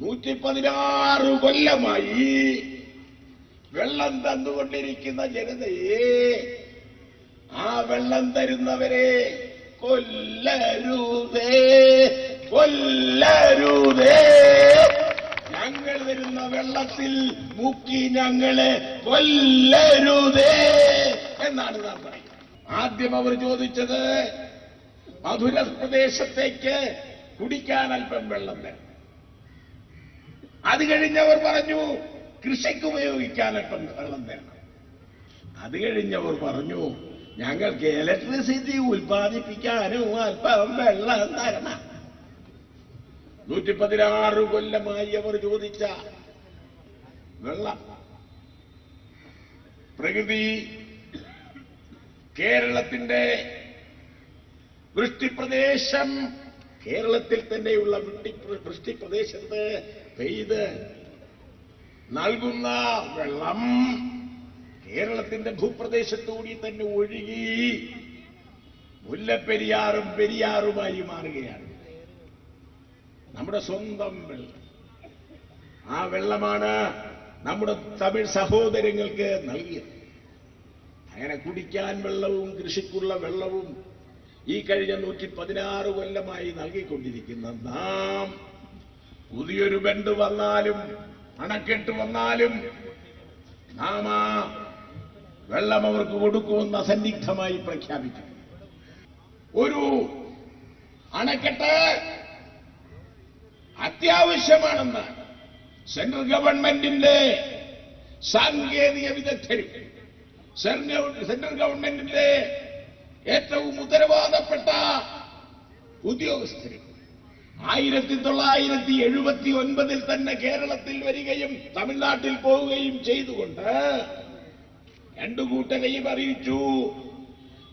നൂറ്റി പതിനാറ് കൊല്ലമായി വെള്ളം തന്നുകൊണ്ടിരിക്കുന്ന ജനതയെ ആ വെള്ളം തരുന്നവരെ കൊല്ലരുതേ കൊല്ലരുതേ. ഞങ്ങൾ വരുന്ന വെള്ളത്തിൽ മുക്കി ഞങ്ങളെ കൊല്ലരുതേ എന്നാണ് നാം പറയുന്നത്. ആദ്യം അവർ ചോദിച്ചത് മധുര പ്രദേശത്തേക്ക് കുടിക്കാൻ അല്പം വെള്ളം തരണം അത് കഴിഞ്ഞവർ പറഞ്ഞു കൃഷിക്ക് ഉപയോഗിക്കാൻ വെള്ളം തരണം. അത് കഴിഞ്ഞവർ പറഞ്ഞു ഞങ്ങൾക്ക് ഇലക്ട്രിസിറ്റി ഉൽപ്പാദിപ്പിക്കാനും അല്പം വെള്ളം തരണം. നൂറ്റി പതിനാറ് കൊല്ലമായി അവർ ചോദിച്ച വെള്ളം. പ്രകൃതി കേരളത്തിന്റെ വൃഷ്ടിപ്രദേശം കേരളത്തിൽ തന്നെയുള്ള വൃഷ്ടി വൃഷ്ടിപ്രദേശത്ത് പെയ്ത് നൽകുന്ന വെള്ളം കേരളത്തിന്റെ ഭൂപ്രദേശത്തുകൂടി തന്നെ ഒഴുകി മുല്ലപ്പെരിയാറും പെരിയാറുമായി മാറുകയാണ്. നമ്മുടെ സ്വന്തം വെള്ളം. ആ വെള്ളമാണ് നമ്മുടെ തമിഴ് സഹോദരങ്ങൾക്ക് നൽകിയത്. അങ്ങനെ കുടിക്കാൻ വെള്ളവും കൃഷിക്കുള്ള വെള്ളവും ഈ കഴിഞ്ഞ നൂറ്റി പതിനാറ് കൊല്ലമായി നൽകിക്കൊണ്ടിരിക്കുന്ന നാം പുതിയൊരു ബണ്ട് വന്നാലും അണക്കെട്ട് വന്നാലും നാം ആ വെള്ളം അവർക്ക് കൊടുക്കുമെന്ന് അസന്നിഗ്ധമായി പ്രഖ്യാപിച്ചു. ഒരു അണക്കെട്ട് അത്യാവശ്യമാണെന്ന് സെൻട്രൽ ഗവൺമെന്റിന്റെ സാങ്കേതിക വിദഗ്ധരും സെൻട്രൽ ഗവൺമെന്റിന്റെ ഏറ്റവും ഉത്തരവാദപ്പെട്ട ഉദ്യോഗസ്ഥരും ആയിരത്തി തൊള്ളായിരത്തി എഴുപത്തി ഒൻപതിൽ തന്നെ കേരളത്തിൽ വരികയും തമിഴ്നാട്ടിൽ പോവുകയും ചെയ്തുകൊണ്ട് രണ്ടു കൂട്ടരെയും അറിയിച്ചു.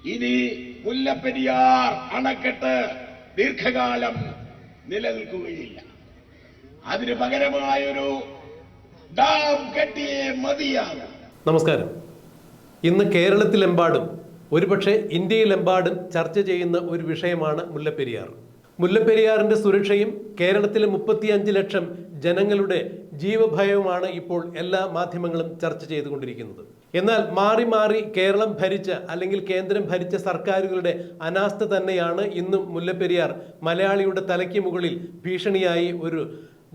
ഇനി മുല്ലപ്പെരിയാർ അണക്കെട്ട് ദീർഘകാലം നിലനിൽക്കുകയില്ല. അതിന് പകരമായൊരു ഡാം കെട്ടിയേ മതിയാകും. നമസ്കാരം. ഇന്ന് കേരളത്തിലെമ്പാടും ഒരുപക്ഷെ ഇന്ത്യയിലെമ്പാടും ചർച്ച ചെയ്യുന്ന ഒരു വിഷയമാണ് മുല്ലപ്പെരിയാർ. മുല്ലപ്പെരിയാറിന്റെ സുരക്ഷയും കേരളത്തിലെ മുപ്പത്തിയഞ്ച് ലക്ഷം ജനങ്ങളുടെ ജീവഭയവുമാണ് ഇപ്പോൾ എല്ലാ മാധ്യമങ്ങളും ചർച്ച ചെയ്തുകൊണ്ടിരിക്കുന്നത്. എന്നാൽ മാറി മാറി കേരളം ഭരിച്ച അല്ലെങ്കിൽ കേന്ദ്രം ഭരിച്ച സർക്കാരുകളുടെ അനാസ്ഥ തന്നെയാണ് ഇന്നും മുല്ലപ്പെരിയാർ മലയാളിയുടെ തലയ്ക്ക് മുകളിൽ ഭീഷണിയായി ഒരു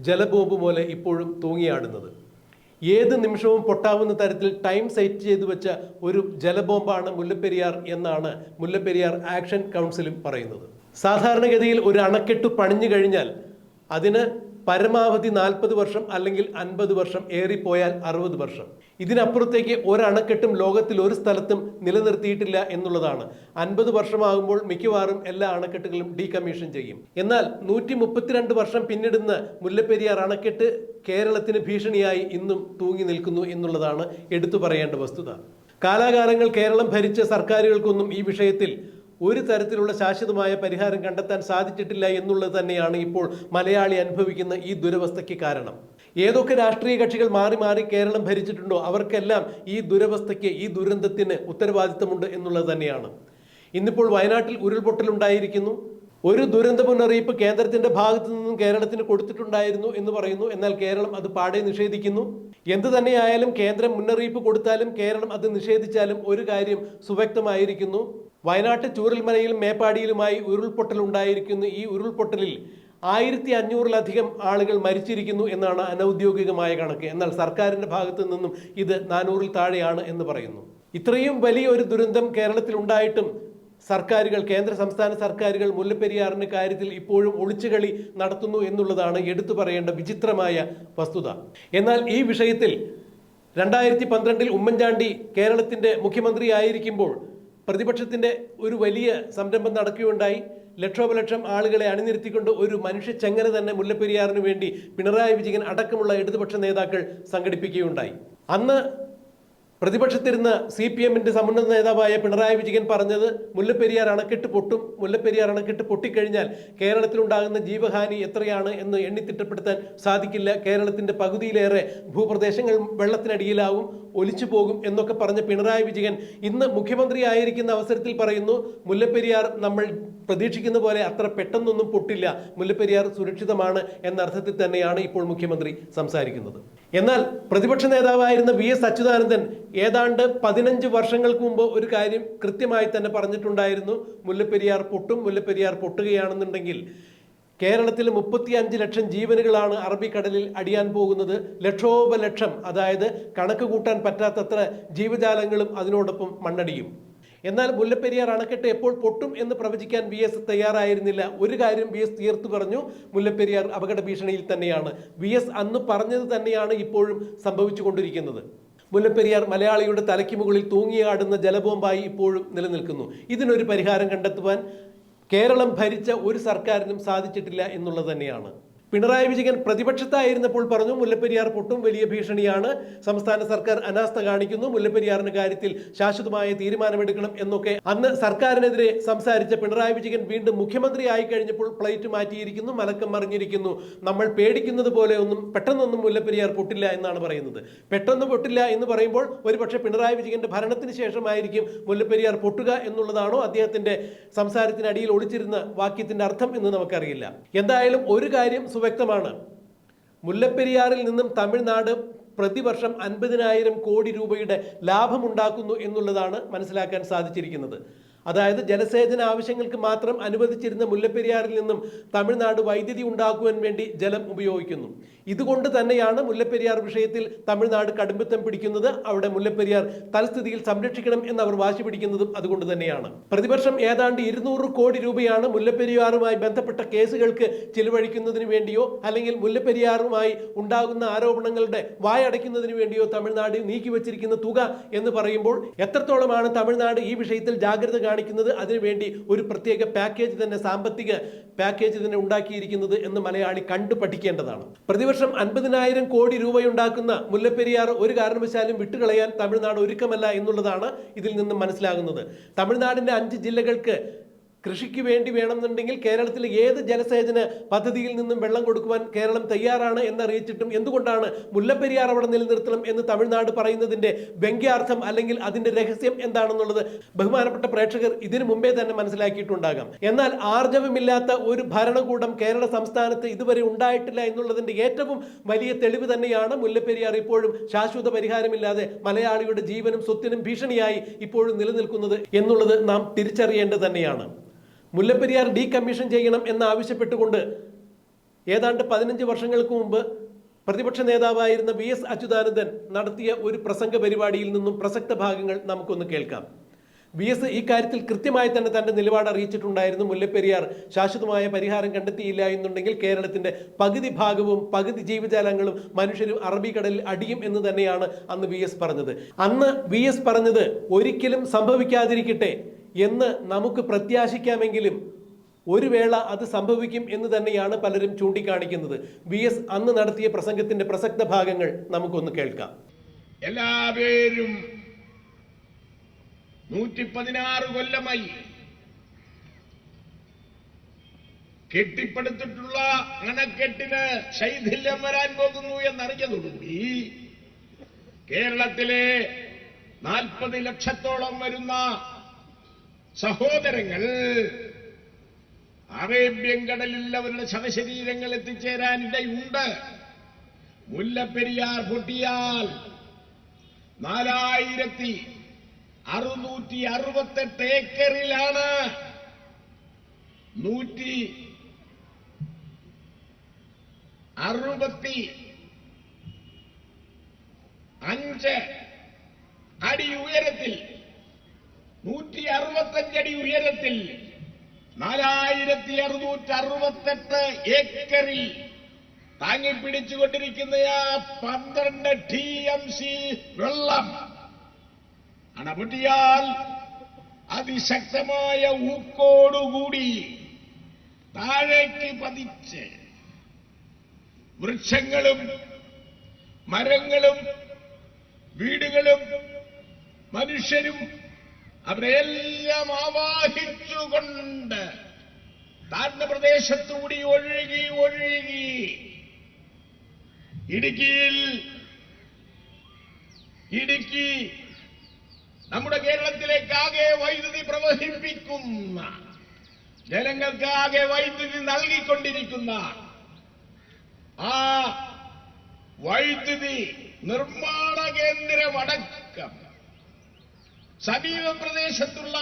ജലബോംബ് പോലെ ഇപ്പോഴും തൂങ്ങിയാടുന്നത്. ഏത് നിമിഷവും പൊട്ടാവുന്ന തരത്തിൽ ടൈം സെറ്റ് ചെയ്തു വെച്ച ഒരു ജലബോംബാണ് മുല്ലപ്പെരിയാർ എന്നാണ് മുല്ലപ്പെരിയാർ ആക്ഷൻ കൗൺസിലും പറയുന്നത്. സാധാരണഗതിയിൽ ഒരു അണക്കെട്ട് പണിഞ്ഞു കഴിഞ്ഞാൽ അതിന് പരമാവധി നാൽപ്പത് വർഷം അല്ലെങ്കിൽ അൻപത് വർഷം ഏറിപ്പോയാൽ അറുപത് വർഷം. ഇതിനപ്പുറത്തേക്ക് ഒരണക്കെട്ടും ലോകത്തിൽ ഒരു സ്ഥലത്തും നിലനിർത്തിയിട്ടില്ല എന്നുള്ളതാണ്. അൻപത് വർഷമാകുമ്പോൾ മിക്കവാറും എല്ലാ അണക്കെട്ടുകളും ഡീകമ്മീഷൻ ചെയ്യും. എന്നാൽ നൂറ്റി മുപ്പത്തിരണ്ട് വർഷം പിന്നിടുന്ന മുല്ലപ്പെരിയാർ അണക്കെട്ട് കേരളത്തിന് ഭീഷണിയായി ഇന്നും തൂങ്ങി നിൽക്കുന്നു എന്നുള്ളതാണ് എടുത്തു പറയേണ്ട വസ്തുത. കാലാകാലങ്ങൾ കേരളം ഭരിച്ച സർക്കാരുകൾക്കൊന്നും ഈ വിഷയത്തിൽ ഒരു തരത്തിലുള്ള ശാശ്വതമായ പരിഹാരം കണ്ടെത്താൻ സാധിച്ചിട്ടില്ല എന്നുള്ളത് തന്നെയാണ് ഇപ്പോൾ മലയാളി അനുഭവിക്കുന്ന ഈ ദുരവസ്ഥയ്ക്ക് കാരണം. ഏതൊക്കെ രാഷ്ട്രീയ കക്ഷികൾ മാറി മാറി കേരളം ഭരിച്ചിട്ടുണ്ടോ അവർക്കെല്ലാം ഈ ദുരവസ്ഥയ്ക്ക് ഈ ദുരന്തത്തിന് ഉത്തരവാദിത്തമുണ്ട് എന്നുള്ളത് തന്നെയാണ്. ഇന്നിപ്പോൾ വയനാട്ടിൽ ഉരുൾപൊട്ടലുണ്ടായിരിക്കുന്നു. ഒരു ദുരന്ത മുന്നറിയിപ്പ് കേന്ദ്രത്തിന്റെ ഭാഗത്തു നിന്നും കേരളത്തിന് കൊടുത്തിട്ടുണ്ടായിരുന്നു എന്ന് പറയുന്നു. എന്നാൽ കേരളം അത് പാടെ നിഷേധിക്കുന്നു. എന്ത് തന്നെയായാലും കേന്ദ്രം മുന്നറിയിപ്പ് കൊടുത്താലും കേരളം അത് നിഷേധിച്ചാലും ഒരു കാര്യം സുവ്യക്തമായിരിക്കുന്നു. വയനാട്ട് ചൂരൽമലയിലും മേപ്പാടിയിലുമായി ഉരുൾപൊട്ടൽ ഉണ്ടായിരിക്കുന്നു. ഈ ഉരുൾപൊട്ടലിൽ ആയിരത്തി അഞ്ഞൂറിലധികം ആളുകൾ മരിച്ചിരിക്കുന്നു എന്നാണ് അനൗദ്യോഗികമായ കണക്ക്. എന്നാൽ സർക്കാരിന്റെ ഭാഗത്തു നിന്നും ഇത് നാനൂറിൽ താഴെയാണ് എന്ന് പറയുന്നു. ഇത്രയും വലിയ ഒരു ദുരന്തം കേരളത്തിൽ ഉണ്ടായിട്ടും സർക്കാരുകൾ കേന്ദ്ര സംസ്ഥാന സർക്കാരുകൾ മുല്ലപ്പെരിയാറിന്റെ കാര്യത്തിൽ ഇപ്പോഴും ഒളിച്ചുകളി നടത്തുന്നു എന്നുള്ളതാണ് എടുത്തു പറയേണ്ട വിചിത്രമായ വസ്തുത. എന്നാൽ ഈ വിഷയത്തിൽ രണ്ടായിരത്തി പന്ത്രണ്ടിൽ ഉമ്മൻചാണ്ടി കേരളത്തിന്റെ മുഖ്യമന്ത്രിയായിരിക്കുമ്പോൾ പ്രതിപക്ഷത്തിന്റെ ഒരു വലിയ സംരംഭം നടക്കുകയുണ്ടായി. ലക്ഷോപലക്ഷം ആളുകളെ അണിനിരത്തിക്കൊണ്ട് ഒരു മനുഷ്യ ചെങ്ങന തന്നെ മുല്ലപ്പെരിയാറിന് വേണ്ടി പിണറായി വിജയൻ അടക്കമുള്ള ഇടതുപക്ഷ നേതാക്കൾ സംഘടിപ്പിക്കുകയുണ്ടായി. അന്ന് പ്രതിപക്ഷത്തിരുന്ന സി പി എമ്മിന്റെ സമുന്നത നേതാവായ പിണറായി വിജയൻ പറഞ്ഞത് മുല്ലപ്പെരിയാർ അണക്കെട്ട് പൊട്ടും മുല്ലപ്പെരിയാർ അണക്കെട്ട് പൊട്ടിക്കഴിഞ്ഞാൽ കേരളത്തിലുണ്ടാകുന്ന ജീവഹാനി എത്രയാണ് എന്ന് എണ്ണിത്തിട്ടപ്പെടുത്താൻ സാധിക്കില്ല. കേരളത്തിന്റെ പകുതിയിലേറെ ഭൂപ്രദേശങ്ങൾ വെള്ളത്തിനടിയിലാവും ഒലിച്ചു പോകും എന്നൊക്കെ പറഞ്ഞ പിണറായി വിജയൻ ഇന്ന് മുഖ്യമന്ത്രി ആയിരിക്കുന്ന അവസരത്തിൽ പറയുന്നു മുല്ലപ്പെരിയാർ നമ്മൾ പ്രതീക്ഷിക്കുന്ന പോലെ അത്ര പെട്ടെന്നൊന്നും പൊട്ടില്ല. മുല്ലപ്പെരിയാർ സുരക്ഷിതമാണ് എന്ന അർത്ഥത്തിൽ തന്നെയാണ് ഇപ്പോൾ മുഖ്യമന്ത്രി സംസാരിക്കുന്നത്. എന്നാൽ പ്രതിപക്ഷ നേതാവായിരുന്ന വി എസ് അച്യുതാനന്ദൻ ഏതാണ്ട് പതിനഞ്ച് വർഷങ്ങൾക്ക് മുമ്പ് ഒരു കാര്യം കൃത്യമായി തന്നെ പറഞ്ഞിട്ടുണ്ടായിരുന്നു. മുല്ലപ്പെരിയാർ പൊട്ടും മുല്ലപ്പെരിയാർ പൊട്ടുകയാണെന്നുണ്ടെങ്കിൽ കേരളത്തിൽ മുപ്പത്തി അഞ്ച് ലക്ഷം ജീവനുകളാണ് അറബിക്കടലിൽ അടിയാൻ പോകുന്നത്. ലക്ഷോപലക്ഷം അതായത് കണക്ക് കൂട്ടാൻ പറ്റാത്തത്ര ജീവജാലങ്ങളും അതിനോടൊപ്പം മണ്ണടിയും. എന്നാൽ മുല്ലപ്പെരിയാർ അണക്കെട്ട് എപ്പോൾ പൊട്ടും എന്ന് പ്രവചിക്കാൻ വി എസ് തയ്യാറായിരുന്നില്ല. ഒരു കാര്യം വി എസ് തീർത്തു പറഞ്ഞു മുല്ലപ്പെരിയാർ അപകട ഭീഷണിയിൽ തന്നെയാണ്. വി എസ് അന്ന് പറഞ്ഞത് തന്നെയാണ് ഇപ്പോഴും സംഭവിച്ചുകൊണ്ടിരിക്കുന്നത്. മുല്ലപ്പെരിയാർ മലയാളിയുടെ തലയ്ക്ക് മുകളിൽ തൂങ്ങിയാടുന്ന ജലബോംബായി ഇപ്പോഴും നിലനിൽക്കുന്നു. ഇതിനൊരു പരിഹാരം കണ്ടെത്തുവാൻ കേരളം ഭരിച്ച ഒരു സർക്കാരിനും സാധിച്ചിട്ടില്ല എന്നുള്ളത് തന്നെയാണ്. പിണറായി വിജയൻ പ്രതിപക്ഷത്തായിരുന്നപ്പോൾ പറഞ്ഞു മുല്ലപ്പെരിയാർ പൊട്ടും വലിയ ഭീഷണിയാണ്. സംസ്ഥാന സർക്കാർ അനാസ്ഥ കാണിക്കുന്നു. മുല്ലപ്പെരിയാറിന്റെ കാര്യത്തിൽ ശാശ്വതമായ തീരുമാനമെടുക്കണം എന്നൊക്കെ അന്ന് സർക്കാരിനെതിരെ സംസാരിച്ച പിണറായി വിജയൻ വീണ്ടും മുഖ്യമന്ത്രി ആയി കഴിഞ്ഞപ്പോൾ പ്ലേറ്റ് മാറ്റിയിരിക്കുന്നു മലക്കം മറിഞ്ഞിരിക്കുന്നു. നമ്മൾ പേടിക്കുന്നത് പോലെ ഒന്നും പെട്ടെന്നൊന്നും മുല്ലപ്പെരിയാർ പൊട്ടില്ല എന്നാണ് പറയുന്നത്. പെട്ടെന്ന് പൊട്ടില്ല എന്ന് പറയുമ്പോൾ ഒരുപക്ഷെ പിണറായി വിജയന്റെ ഭരണത്തിന് ശേഷമായിരിക്കും മുല്ലപ്പെരിയാർ പൊട്ടുക എന്നുള്ളതാണോ അദ്ദേഹത്തിന്റെ സംസാരത്തിനടിയിൽ ഒളിച്ചിരുന്ന വാക്യത്തിന്റെ അർത്ഥം എന്ന് നമുക്കറിയില്ല. എന്തായാലും ഒരു കാര്യം സുവ്യക്തമാണ് മുല്ലപ്പെരിയാറിൽ നിന്നും തമിഴ്നാട് പ്രതിവർഷം അൻപതിനായിരം കോടി രൂപയുടെ ലാഭമുണ്ടാക്കുന്നു എന്നുള്ളതാണ് മനസ്സിലാക്കാൻ സാധിച്ചിരിക്കുന്നത്. അതായത് ജലസേചന ആവശ്യങ്ങൾക്ക് മാത്രം അനുവദിച്ചിരുന്ന മുല്ലപ്പെരിയാറിൽ നിന്നും തമിഴ്നാട് വൈദ്യുതി ഉണ്ടാക്കുവാൻ വേണ്ടി ജലം ഉപയോഗിക്കുന്നു. ഇതുകൊണ്ട് തന്നെയാണ് മുല്ലപ്പെരിയാർ വിഷയത്തിൽ തമിഴ്നാട് കടുംപിത്തം പിടിക്കുന്നത്. അവിടെ മുല്ലപ്പെരിയാർ തൽസ്ഥിതിയിൽ സംരക്ഷിക്കണം എന്ന് അവർ വാശി പിടിക്കുന്നതും അതുകൊണ്ട് തന്നെയാണ്. പ്രതിവർഷം ഏതാണ്ട് ഇരുന്നൂറ് കോടി രൂപയാണ് മുല്ലപ്പെരിയാറുമായി ബന്ധപ്പെട്ട കേസുകൾക്ക് ചിലവഴിക്കുന്നതിന് വേണ്ടിയോ അല്ലെങ്കിൽ മുല്ലപ്പെരിയാറുമായി ഉണ്ടാകുന്ന ആരോപണങ്ങളുടെ വായടയ്ക്കുന്നതിന് വേണ്ടിയോ തമിഴ്നാട് നീക്കിവച്ചിരിക്കുന്ന തുക എന്ന് പറയുമ്പോൾ എത്രത്തോളമാണ് തമിഴ്നാട് ഈ വിഷയത്തിൽ ജാഗ്രത കാണിക്കുന്നത്? അതിനുവേണ്ടി ഒരു പ്രത്യേക പാക്കേജ് തന്നെ സാമ്പത്തിക പാക്കേജ് തന്നെ ഉണ്ടാക്കിയിരിക്കുന്നത് എന്ന് മലയാളി കണ്ടു പഠിക്കേണ്ടതാണ് പ്രതിവർഷം അൻപതിനായിരം കോടി രൂപയുണ്ടാക്കുന്ന മുല്ലപ്പെരിയാർ ഒരു കാരണവശാലും വിട്ടുകളയാൻ തമിഴ്നാട് ഒരുക്കമല്ല എന്നുള്ളതാണ് ഇതിൽ നിന്നും മനസ്സിലാകുന്നത്. തമിഴ്നാടിന്റെ അഞ്ച് ജില്ലകൾക്ക് കൃഷിക്ക് വേണ്ടി വേണമെന്നുണ്ടെങ്കിൽ കേരളത്തിലെ ഏത് ജലസേചന പദ്ധതിയിൽ നിന്നും വെള്ളം കൊടുക്കുവാൻ കേരളം തയ്യാറാണ് എന്നറിയിച്ചിട്ടും എന്തുകൊണ്ടാണ് മുല്ലപ്പെരിയാർ അവിടെ നിലനിർത്തണം എന്ന് തമിഴ്നാട് പറയുന്നതിന്റെ വ്യംഗ്യാർത്ഥം അല്ലെങ്കിൽ അതിന്റെ രഹസ്യം എന്താണെന്നുള്ളത് ബഹുമാനപ്പെട്ട പ്രേക്ഷകർ ഇതിനു മുമ്പേ തന്നെ മനസ്സിലാക്കിയിട്ടുണ്ടാകാം. എന്നാൽ ആർജവമില്ലാത്ത ഒരു ഭരണകൂടം കേരള സംസ്ഥാനത്ത് ഇതുവരെ ഉണ്ടായിട്ടില്ല എന്നുള്ളതിന്റെ ഏറ്റവും വലിയ തെളിവ് തന്നെയാണ് മുല്ലപ്പെരിയാർ ഇപ്പോഴും ശാശ്വത പരിഹാരമില്ലാതെ മലയാളിയുടെ ജീവനും സ്വത്തിനും ഭീഷണിയായി ഇപ്പോഴും നിലനിൽക്കുന്നത് എന്നുള്ളത് നാം തിരിച്ചറിയേണ്ടത് തന്നെയാണ്. മുല്ലപ്പെരിയാർ ഡീകമ്മീഷൻ ചെയ്യണം എന്നാവശ്യപ്പെട്ടുകൊണ്ട് ഏതാണ്ട് പതിനഞ്ച് വർഷങ്ങൾക്ക് മുമ്പ് പ്രതിപക്ഷ നേതാവായിരുന്ന വി എസ് അച്യുതാനന്ദൻ നടത്തിയ ഒരു പ്രസംഗ പരിപാടിയിൽ നിന്നും പ്രസക്ത ഭാഗങ്ങൾ നമുക്കൊന്ന് കേൾക്കാം. വി എസ് കാര്യത്തിൽ കൃത്യമായി തന്നെ തന്റെ നിലപാട് അറിയിച്ചിട്ടുണ്ടായിരുന്നു. മുല്ലപ്പെരിയാർ ശാശ്വതമായ പരിഹാരം കണ്ടെത്തിയില്ല എന്നുണ്ടെങ്കിൽ കേരളത്തിന്റെ പകുതി ഭാഗവും പകുതി ജീവജാലങ്ങളും മനുഷ്യരും അറബിക്കടലിൽ അടിയും എന്ന് തന്നെയാണ് അന്ന് വി എസ് പറഞ്ഞത്. അന്ന് വി എസ് പറഞ്ഞത് ഒരിക്കലും സംഭവിക്കാതിരിക്കട്ടെ എന്ന് നമുക്ക് പ്രത്യാശിക്കാമെങ്കിലും ഒരു വേള അത് സംഭവിക്കും എന്ന് തന്നെയാണ് പലരും ചൂണ്ടിക്കാണിക്കുന്നത്. വി എസ് അന്ന് നടത്തിയ പ്രസംഗത്തിന്റെ പ്രസക്ത ഭാഗങ്ങൾ നമുക്കൊന്ന് കേൾക്കാം. എല്ലാവരും നൂറ്റി പതിനാറ് കൊല്ലമായി കെട്ടിപ്പടുത്തിട്ടുള്ള അണക്കെട്ടിന് ശൈഥില്യം വരാൻ പോകുന്നു എന്നറിഞ്ഞതോടുകൂടി കേരളത്തിലെ നാൽപ്പത് ലക്ഷത്തോളം വരുന്ന സഹോദരങ്ങൾ അറേബ്യൻ കടലിൽ അവരുടെ ശവശരീരങ്ങൾ എത്തിച്ചേരാൻ ഇടയുണ്ട് മുല്ലപ്പെരിയാർ പൊട്ടിയാൽ നാലായിരത്തി അറുന്നൂറ്റി അറുപത്തെട്ട് ഏക്കറിലാണ് നൂറ്റി അറുപത്തി അഞ്ച് അടി ഉയരത്തിൽ നൂറ്റി അറുപത്തഞ്ചടി ഉയരത്തിൽ നാലായിരത്തി അറുന്നൂറ്റി അറുപത്തെട്ട് ഏക്കറിൽ താങ്ങിപ്പിടിച്ചുകൊണ്ടിരിക്കുന്ന ആ പന്ത്രണ്ട് ടി എം സി വെള്ളം അണപൊട്ടിയാൽ അതിശക്തമായ ഊക്കോടുകൂടി താഴേക്ക് പതിച്ച് വൃക്ഷങ്ങളും മരങ്ങളും വീടുകളും മനുഷ്യരും അവരെല്ലാം ആവാഹിച്ചുകൊണ്ട് താഴ്ന്ന പ്രദേശത്തുകൂടി ഒഴുകി ഒഴുകി. ഇടുക്കിയിൽ ഇടുക്കി നമ്മുടെ കേരളത്തിലേക്കാകെ വൈദ്യുതി പ്രവഹിപ്പിക്കുന്ന ജനങ്ങൾക്കാകെ വൈദ്യുതി നൽകിക്കൊണ്ടിരിക്കുന്ന ആ വൈദ്യുതി നിർമ്മാണ കേന്ദ്രമടക്കം സമീപ പ്രദേശത്തുള്ള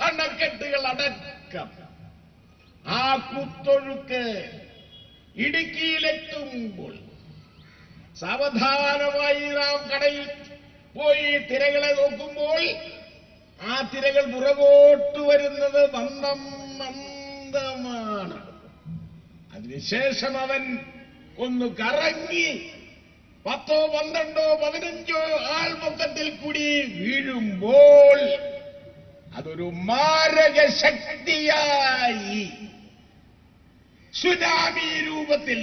അണക്കെട്ടുകൾ അടക്കം ആ കുത്തൊഴുക്ക് ഇടുക്കിയിലെത്തുമ്പോൾ സാവധാനമായി നാം കടയിൽ പോയി തിരകളെ നോക്കുമ്പോൾ ആ തിരകൾ പുറകോട്ട് വരുന്നത് മന്ദം മന്ദമാണ്. അതിനുശേഷം അവൻ ഒന്ന് കറങ്ങി പത്തോ പന്ത്രണ്ടോ പതിനഞ്ചോ ആൾപൊക്കത്തിൽ കൂടി വീഴുമ്പോൾ അതൊരു മാരക ശക്തിയായി. സുനാമി രൂപത്തിൽ.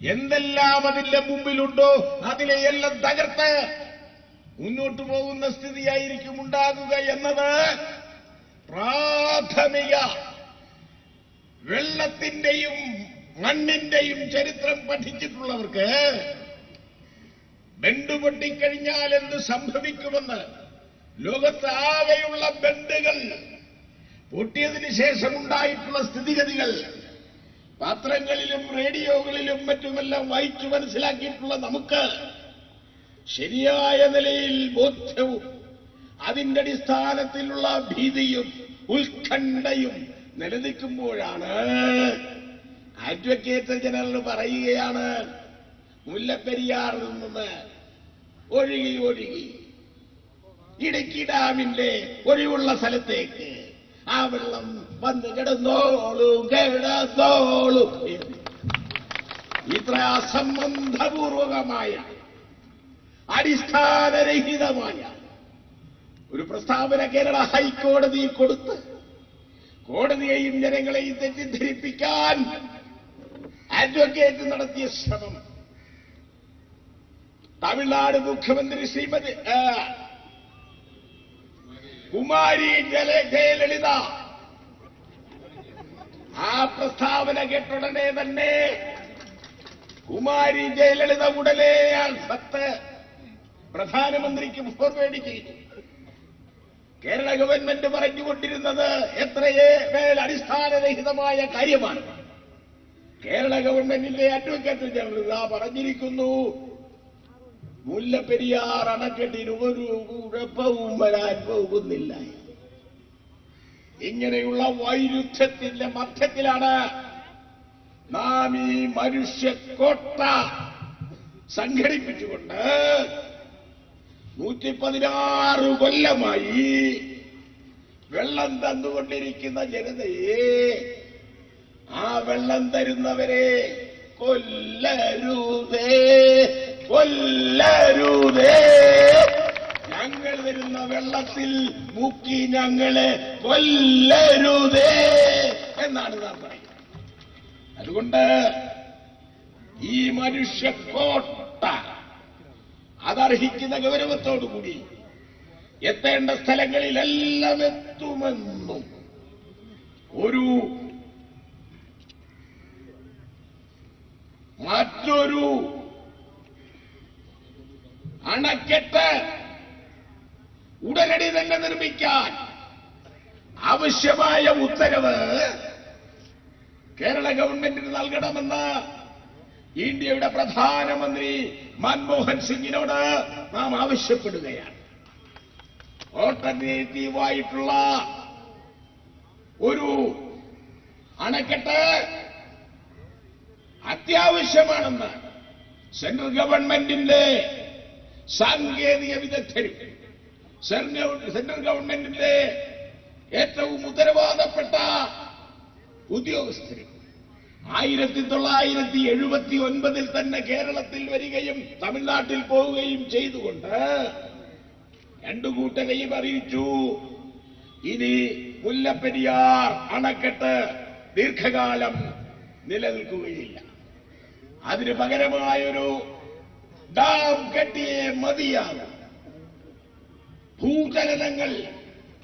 എന്തെല്ലാം അതിന്റെ മുമ്പിലുണ്ടോ അതിലെ എല്ലാം തകർത്ത് മുന്നോട്ടു പോകുന്ന സ്ഥിതിയായിരിക്കും ഉണ്ടാകുക എന്നത് പ്രാഥമിക വെള്ളത്തിന്റെയും മണ്ണിന്റെയും ചരിത്രം പഠിച്ചിട്ടുള്ളവർക്ക് ബെണ്ട് പൊട്ടിക്കഴിഞ്ഞാൽ എന്ത് സംഭവിക്കുമെന്ന് ലോകത്ത് ആകെയുള്ള ബെണ്ടുകൾ ശേഷമുണ്ടായിട്ടുള്ള സ്ഥിതിഗതികൾ പത്രങ്ങളിലും റേഡിയോകളിലും മറ്റുമെല്ലാം വായിച്ചു മനസ്സിലാക്കിയിട്ടുള്ള നമുക്ക് ശരിയായ നിലയിൽ ബോധ്യവും അതിന്റെ അടിസ്ഥാനത്തിലുള്ള ഭീതിയും ഉത്കണ്ഠയും നിലനിൽക്കുമ്പോഴാണ്. അഡ്വക്കേറ്റ് ജനറൽ പറയുകയാണ് മുല്ലപ്പെരിയാറിൽ നിന്ന് ഒഴുകി ഒഴുകി ഇടുക്കി ഡാമിന്റെ ഒഴിവുള്ള സ്ഥലത്തേക്ക് ആ വെള്ളം വന്ന് കിടന്നോളും കിടന്നോളൂ. ഇത്ര അസംബന്ധപൂർവകമായ അടിസ്ഥാനരഹിതമായ ഒരു പ്രസ്താവന കേരള ഹൈക്കോടതി കൊടുത്ത് കോടതിയെയും ജനങ്ങളെയും തെറ്റിദ്ധരിപ്പിക്കാൻ അഡ്വക്കേറ്റ് നടത്തിയ ശ്രമം തമിഴ്നാട് മുഖ്യമന്ത്രി ശ്രീമതി കുമാരി ജയലളിത. ആ പ്രസ്താവന കേട്ടുടനെ തന്നെ കുമാരി ജയലളിത ഉടനെ സത്ത് പ്രധാനമന്ത്രിക്ക് ഫോർവേഡ് ചെയ്തു. കേരള ഗവൺമെന്റ് പറഞ്ഞുകൊണ്ടിരുന്നത് എത്രയേ മേൽ അടിസ്ഥാനരഹിതമായ കാര്യമാണ്. കേരള ഗവൺമെന്റിന്റെ അഡ്വക്കേറ്റ് ജനറൽ പറഞ്ഞിരിക്കുന്നു മുല്ലപ്പെരിയാർ അണക്കെട്ടിന് ഒരു കുഴപ്പവും വരാൻ പോകുന്നില്ല. ഇങ്ങനെയുള്ള വൈരുദ്ധ്യത്തിന്റെ മധ്യത്തിലാണ് നാം ഈ മനുഷ്യക്കോട്ട സംഘടിപ്പിച്ചുകൊണ്ട് നൂറ്റി പതിനാറ് കൊല്ലമായി വെള്ളം തന്നുകൊണ്ടിരിക്കുന്ന ജനതയെ ആ വെള്ളം തരുന്നവരെ കൊല്ലരുതേ. കൊല്ലരുതേ ഞങ്ങൾ വരുന്ന വെള്ളത്തിൽ മുക്കി ഞങ്ങളെ കൊല്ലരുതേ എന്നാണ് നാം പറയുന്നത്. അതുകൊണ്ട് ഈ മനുഷ്യക്കോട്ട അതർഹിക്കുന്ന ഗൗരവത്തോടുകൂടി എത്തേണ്ട സ്ഥലങ്ങളിലെല്ലാം എത്തുമെന്നും ഒരു അണക്കെട്ട് ഉടനടി തന്നെ നിർമ്മിക്കാൻ ആവശ്യമായ ഉത്തരവ് കേരള ഗവൺമെന്റിന് നൽകണമെന്ന് ഇന്ത്യയുടെ പ്രധാനമന്ത്രി മൻമോഹൻ സിംഗിനോട് നാം ആവശ്യപ്പെടുകയാണ്. ഓൾട്ടർനേറ്റീവായിട്ടുള്ള ഒരു അണക്കെട്ട് അത്യാവശ്യമാണെന്ന് സെൻട്രൽ ഗവൺമെന്റിന്റെ സാങ്കേതിക വിദഗ്ധരും സെൻട്രൽ ഗവൺമെന്റിന്റെ ഏറ്റവും ഉത്തരവാദപ്പെട്ട ഉദ്യോഗസ്ഥരും ആയിരത്തി തൊള്ളായിരത്തി എഴുപത്തി ഒൻപതിൽ തന്നെ കേരളത്തിൽ വരികയും തമിഴ്നാട്ടിൽ പോവുകയും ചെയ്തുകൊണ്ട് രണ്ടു കൂട്ടരെയും അറിയിച്ചു. ഇനി മുല്ലപ്പെരിയാർ അണക്കെട്ട് ദീർഘകാലം നിലനിൽക്കുകയില്ല. അതിന് പകരമായൊരു ഡാം കെട്ടിയേ മതിയാകും ഭൂചലനങ്ങൾ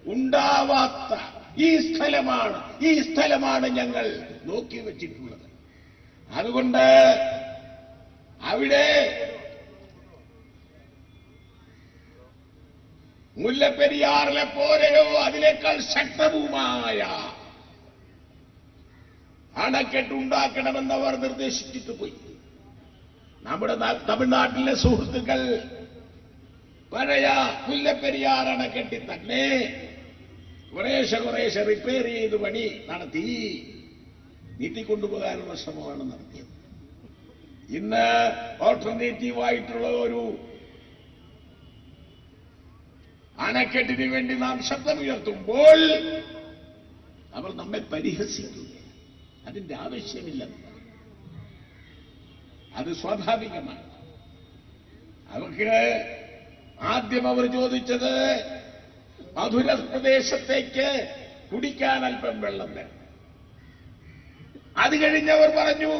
ഉണ്ടാവാത്ത ഈ സ്ഥലമാണ് ഈ സ്ഥലമാണ് ഞങ്ങൾ നോക്കി വച്ചിട്ടുള്ളത്. അതുകൊണ്ട് അവിടെ മുല്ലപ്പെരിയാറിലെ പോലെയോ അതിനേക്കാൾ ശക്തവുമായ അണക്കെട്ടുണ്ടാക്കണമെന്ന് അവർ നിർദ്ദേശിച്ചിട്ട് പോയി. നമ്മുടെ തമിഴ്നാട്ടിലെ സുഹൃത്തുക്കൾ പഴയ മുല്ലപ്പെരിയാർ അണക്കെട്ടി തന്നെ കുറേശ്ശെ കുറേശ്ശെ റിപ്പയർ ചെയ്ത് പണി നടത്തി. നീട്ടിക്കൊണ്ടുപോകാനുള്ള ശ്രമമാണ് നടത്തിയത്. ഇന്ന് ഓൾട്ടർനേറ്റീവ് ആയിട്ടുള്ള ഒരു അണക്കെട്ടിന് വേണ്ടി നാം ശബ്ദമുയർത്തുമ്പോൾ അവർ നമ്മെ പരിഹസിക്കുക അതിന്റെ ആവശ്യമില്ലെന്ന്. അത് സ്വാഭാവികമാണ്. അവർക്ക് ആദ്യം അവർ ചോദിച്ചത് മധുര പ്രദേശത്തേക്ക് കുടിക്കാൻ അല്പം വെള്ളം തരണം അത് കഴിഞ്ഞവർ പറഞ്ഞു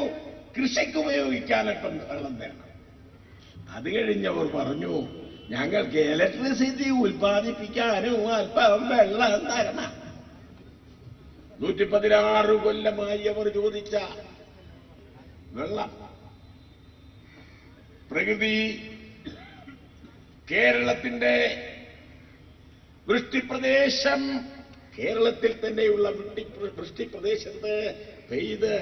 കൃഷിക്ക് ഉപയോഗിക്കാൻ അല്പം വെള്ളം തരണം അത് കഴിഞ്ഞവർ പറഞ്ഞു ഞങ്ങൾക്ക് ഇലക്ട്രിസിറ്റി ഉൽപ്പാദിപ്പിക്കാനും അല്പം വെള്ളം തരണം. നൂറ്റി പതിനാറ് കൊല്ലമായി അവർ ചോദിച്ച വെള്ളം പ്രകൃതി കേരളത്തിന്റെ വൃഷ്ടിപ്രദേശം. കേരളത്തിൽ തന്നെയുള്ള വൃഷ്ടി വൃഷ്ടിപ്രദേശത്ത് പെയ്ത്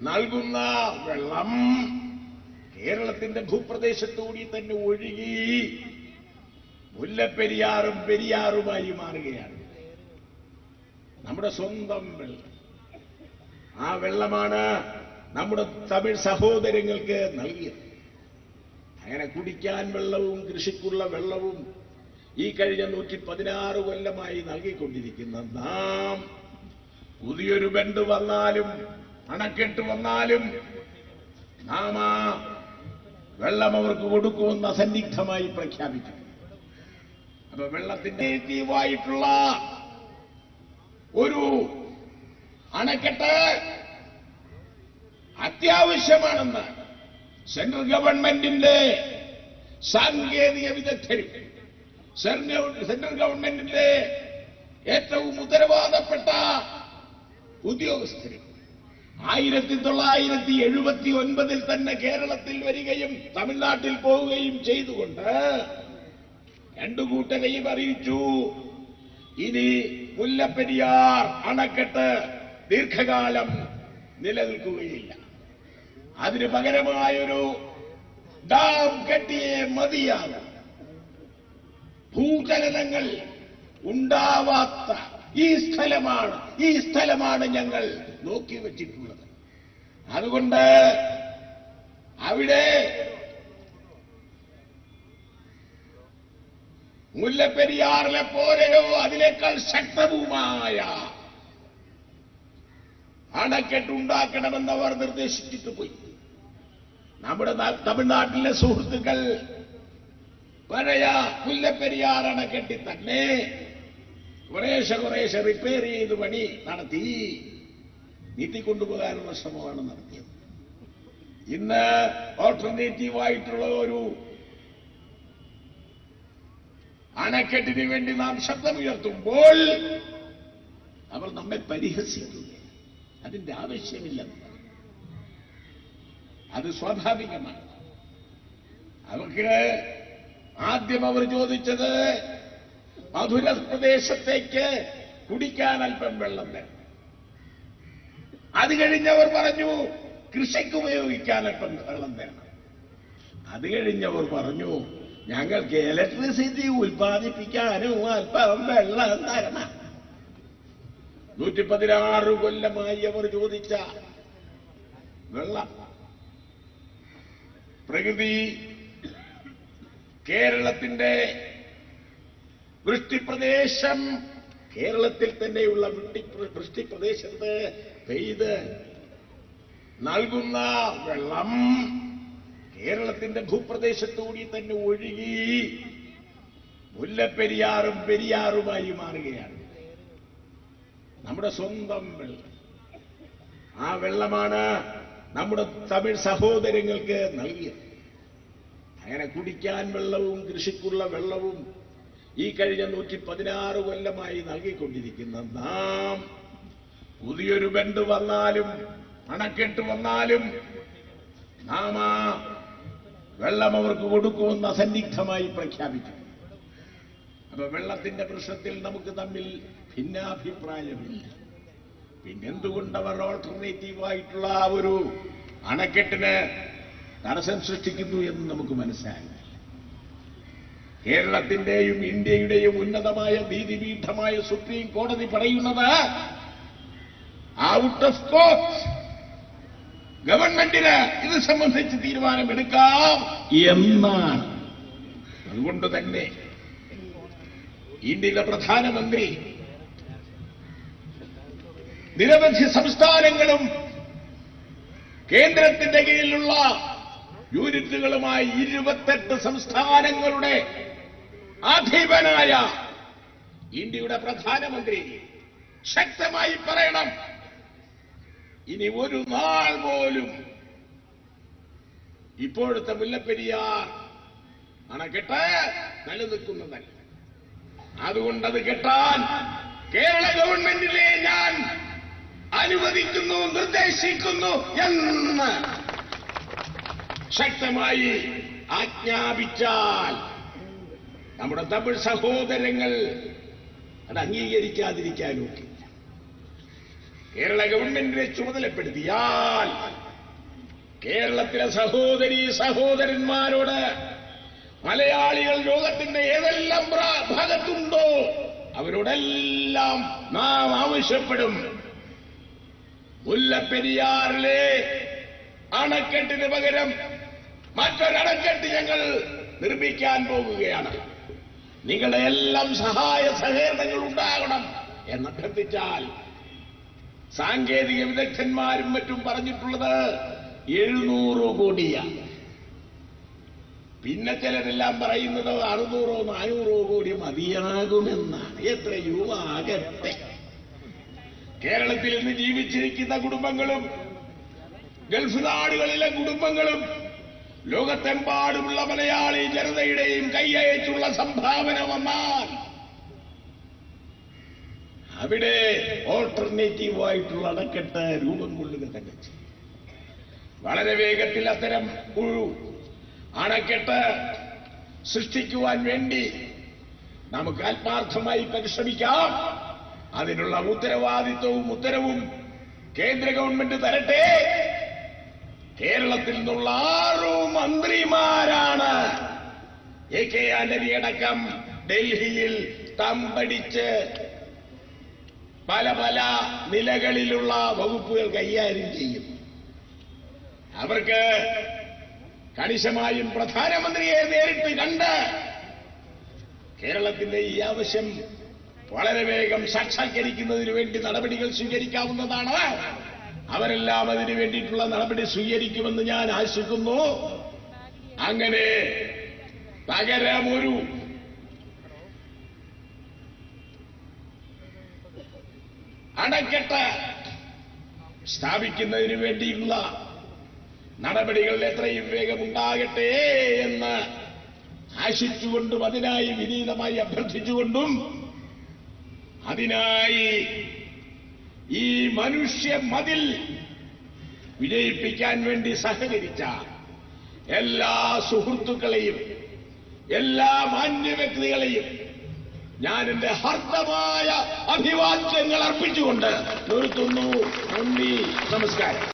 നൽകുന്ന വെള്ളം കേരളത്തിന്റെ ഭൂപ്രദേശത്തുകൂടി തന്നെ ഒഴുകി മുല്ലപ്പെരിയാറും പെരിയാറുമായി മാറുകയാണ്. നമ്മുടെ സ്വന്തം വെള്ളം. ആ വെള്ളമാണ് നമ്മുടെ തമിഴ് സഹോദരങ്ങൾക്ക് നൽകിയത്. അങ്ങനെ കുടിക്കാൻ വെള്ളവും കൃഷിക്കുള്ള വെള്ളവും ഈ കഴിഞ്ഞ നൂറ്റി പതിനാറ് കൊല്ലമായി നൽകിക്കൊണ്ടിരിക്കുന്ന നാം പുതിയൊരു ബണ്ട് വന്നാലും അണക്കെട്ട് വന്നാലും നാം ആ വെള്ളം അവർക്ക് കൊടുക്കുമെന്ന് അസന്നിഗ്ധമായി പ്രഖ്യാപിക്കും അപ്പൊ വെള്ളത്തിന്റെ ആയിട്ടുള്ള ഒരു അണക്കെട്ട് അത്യാവശ്യമാണെന്ന് സെൻട്രൽ ഗവൺമെന്റിന്റെ സാങ്കേതിക വിദഗ്ധരും സെൻട്രൽ ഗവൺമെന്റിന്റെ ഏറ്റവും ഉത്തരവാദപ്പെട്ട ഉദ്യോഗസ്ഥരും ആയിരത്തി തൊള്ളായിരത്തി എഴുപത്തി ഒൻപതിൽ തന്നെ കേരളത്തിൽ വരികയും തമിഴ്നാട്ടിൽ പോവുകയും ചെയ്തുകൊണ്ട് രണ്ടു കൂട്ടരെയും അറിയിച്ചു. ഇനി മുല്ലപ്പെരിയാർ അണക്കെട്ട് ദീർഘകാലം നിലനിൽക്കുകയില്ല. അതിന് പകരമായൊരു ഡാം കെട്ടിയേ മതിയാകും. ഭൂചലനങ്ങൾ ഉണ്ടാവാത്ത ഈ സ്ഥലമാണ് ഈ സ്ഥലമാണ് ഞങ്ങൾ നോക്കി വച്ചിട്ടുള്ളത്. അതുകൊണ്ട് അവിടെ മുല്ലപ്പെരിയാറിലെ പോലെയോ അതിനേക്കാൾ ശക്തവുമായ അണക്കെട്ടുണ്ടാക്കണമെന്നവർ നിർദ്ദേശിച്ചിട്ട് പോയി. നമ്മുടെ തമിഴ്നാട്ടിലെ സുഹൃത്തുക്കൾ പഴയ മുല്ലപ്പെരിയാർ അണക്കെട്ടിൽ തന്നെ കുറേശ്ശെ കുറേശ്ശെ റിപ്പയർ ചെയ്ത് പണി നടത്തി. നീട്ടിക്കൊണ്ടുപോകാനുള്ള ശ്രമമാണ് നടത്തിയത്. ഇന്ന് ഓൾട്ടർനേറ്റീവ് ആയിട്ടുള്ള ഒരു അണക്കെട്ടിന് വേണ്ടി നാം ശബ്ദമുയർത്തുമ്പോൾ അവർ നമ്മെ പരിഹസിക്കുക അതിന്റെ ആവശ്യമില്ല അത് സ്വാഭാവികമാണ്. അവർക്ക് ആദ്യം അവർ ചോദിച്ചത് മധുര പ്രദേശത്തേക്ക് കുടിക്കാൻ അല്പം വെള്ളം വേണം. അത് കഴിഞ്ഞവർ പറഞ്ഞു കൃഷിക്ക് ഉപയോഗിക്കാൻ അല്പം വെള്ളം വേണം. അത് കഴിഞ്ഞവർ പറഞ്ഞു ഞങ്ങൾക്ക് ഇലക്ട്രിസിറ്റി ഉൽപ്പാദിപ്പിക്കാനും അല്പം വെള്ളം തരണം. നൂറ്റി പതിനാറ് കൊല്ലമായി അവർ ചോദിച്ച വെള്ളം പ്രകൃതി കേരളത്തിന്റെ വൃഷ്ടിപ്രദേശം കേരളത്തിൽ തന്നെയുള്ള വൃഷ്ടി വൃഷ്ടിപ്രദേശത്ത് പെയ്ത് നൽകുന്ന വെള്ളം കേരളത്തിന്റെ ഭൂപ്രദേശത്തുകൂടി തന്നെ ഒഴുകി മുല്ലപ്പെരിയാറും പെരിയാറുമായി മാറുകയാണ്. നമ്മുടെ സ്വന്തം വെള്ളം. ആ വെള്ളമാണ് നമ്മുടെ തമിഴ് സഹോദരങ്ങൾക്ക് നൽകിയത്. അങ്ങനെ കുടിക്കാൻ വെള്ളവും കൃഷിക്കുള്ള വെള്ളവും ഈ കഴിഞ്ഞ നൂറ്റി പതിനാറ് കൊല്ലമായി നൽകിക്കൊണ്ടിരിക്കുന്ന നാം പുതിയൊരു ബണ്ട് വന്നാലും അണക്കെട്ട് വന്നാലും നാം ആ വെള്ളം അവർക്ക് കൊടുക്കുമെന്ന് അസന്നിഗ്ധമായി പ്രഖ്യാപിക്കും അപ്പൊ വെള്ളത്തിന്റെ പ്രശ്നത്തിൽ നമുക്ക് തമ്മിൽ ഭിന്നാഭിപ്രായമില്ല. പിന്നെന്തുകൊണ്ട് അവർ ഓൾട്ടർനേറ്റീവ് ആയിട്ടുള്ള ആ ഒരു അണക്കെട്ടിന് തടസ്സം സൃഷ്ടിക്കുന്നു എന്ന് നമുക്ക് മനസ്സിലാകില്ല കേരളത്തിന്റെയും ഇന്ത്യയുടെയും ഉന്നതമായ നീതിപീഠമായ സുപ്രീം കോടതി പറയുന്നത് ഔട്ട് ഓഫ് സ്കോപ്പ് ഗവൺമെന്റിന് ഇത് സംബന്ധിച്ച് തീരുമാനമെടുക്കാം എന്നാണ്. അതുകൊണ്ട് തന്നെ ഇന്ത്യയിലെ പ്രധാനമന്ത്രി നിരവധി സംസ്ഥാനങ്ങളും കേന്ദ്രത്തിന്റെ കീഴിലുള്ള യൂണിറ്റുകളുമായി ഇരുപത്തെട്ട് സംസ്ഥാനങ്ങളുടെ അധിപനായ ഇന്ത്യയുടെ പ്രധാനമന്ത്രി. ശക്തമായി പറയണം. ഇനി ഒരു നാൾ പോലും ഇപ്പോഴത്തെ മുല്ലപ്പെരിയാർ അണക്കെട്ട് നിലനിൽക്കുന്നതല്ല. അതുകൊണ്ടത് അത് കെട്ടാൻ കേരള ഗവൺമെന്റിലെ ഞാൻ അനുവദിക്കുന്നു നിർദ്ദേശിക്കുന്നു എന്ന്. ശക്തമായി ആജ്ഞാപിച്ചാൽ നമ്മുടെ തമിഴ് സഹോദരങ്ങൾ അത് അംഗീകരിക്കാതിരിക്കാനൊക്കെ കേരള ഗവൺമെന്റിനെ ചുമതലപ്പെടുത്തിയാൽ കേരളത്തിലെ സഹോദരി സഹോദരന്മാരോട് മലയാളികൾ ലോകത്തിന്റെ ഏതെല്ലാം ഭാഗത്തുണ്ടോ അവരോടെല്ലാം നാം ആവശ്യപ്പെടും. മുല്ലപ്പെരിയാറിലെ അണക്കെട്ടിന് പകരം മറ്റൊരണക്കെട്ട് ഞങ്ങൾ നിർമ്മിക്കാൻ പോകുകയാണ്. നിങ്ങളുടെ എല്ലാം സഹായ സഹകരണങ്ങൾ ഉണ്ടാകണം എന്നഭ്യർത്ഥിച്ചാൽ സാങ്കേതിക വിദഗ്ധന്മാരും മറ്റും പറഞ്ഞിട്ടുള്ളത് എഴുന്നൂറ് കോടിയാണ്. പിന്നെ ചിലരെല്ലാം പറയുന്നത് അറുന്നൂറോ നാനൂറോ കോടി മതിയാകുമെന്നാണ്. എത്രയോ ആകട്ടെ. കേരളത്തിൽ ഇന്ന് ജീവിച്ചിരിക്കുന്ന കുടുംബങ്ങളും ഗൾഫ് നാടുകളിലെ കുടുംബങ്ങളും ലോകത്തെമ്പാടുമുള്ള മലയാളി ജനതയുടെയും കൈയച്ചുള്ള സംഭാവന വന്നാൽ അവിടെ ഓൾട്ടർനേറ്റീവ് ആയിട്ടുള്ള അണക്കെട്ട് രൂപം കൊള്ളുക തന്നെ വളരെ വേഗത്തിൽ അത്തരം പുഴു അണക്കെട്ട് സൃഷ്ടിക്കുവാൻ വേണ്ടി നമുക്ക് ആത്മാർത്ഥമായി പരിശ്രമിക്കാം. അതിനുള്ള ഉത്തരവാദിത്വവും ഉത്തരവും കേന്ദ്ര ഗവൺമെന്റ് തരട്ടെ. കേരളത്തിൽ നിന്നുള്ള ആറു മന്ത്രിമാരാണ്. എ കെ ആന്റണി അടക്കം ഡൽഹിയിൽ തമ്പടിച്ച് പല പല നിലകളിലുള്ള വകുപ്പുകൾ കൈകാര്യം ചെയ്യും. അവർക്ക് കണിശമായും പ്രധാനമന്ത്രിയെ നേരിട്ട് കണ്ട് കേരളത്തിന്റെ ഈ ആവശ്യം വളരെ വേഗം സാക്ഷാത്കരിക്കുന്നതിന് വേണ്ടി നടപടികൾ സ്വീകരിക്കാവുന്നതാണ്. അവരെല്ലാം അതിനു വേണ്ടിയിട്ടുള്ള നടപടി സ്വീകരിക്കുമെന്ന് ഞാൻ ആശിക്കുന്നു. അങ്ങനെ പകരമൊരു അണക്കെട്ട് സ്ഥാപിക്കുന്നതിന് വേണ്ടിയുള്ള നടപടികൾ എത്രയും വേഗം ഉണ്ടാകട്ടെ എന്ന് ആശിച്ചുകൊണ്ടും അതിനായി വിനീതമായി അഭ്യർത്ഥിച്ചുകൊണ്ടും അതിനായി ഈ മനുഷ്യ മതിൽ വിജയിപ്പിക്കാൻ വേണ്ടി സഹകരിച്ച എല്ലാ സുഹൃത്തുക്കളെയും എല്ലാ മാന്യ വ്യക്തികളെയും ഞാൻ എന്റെ ഹർദ്ദമായ അഭിവാദ്യങ്ങൾ അർപ്പിച്ചുകൊണ്ട് നിർത്തുന്നു. നന്ദി. നമസ്കാരം.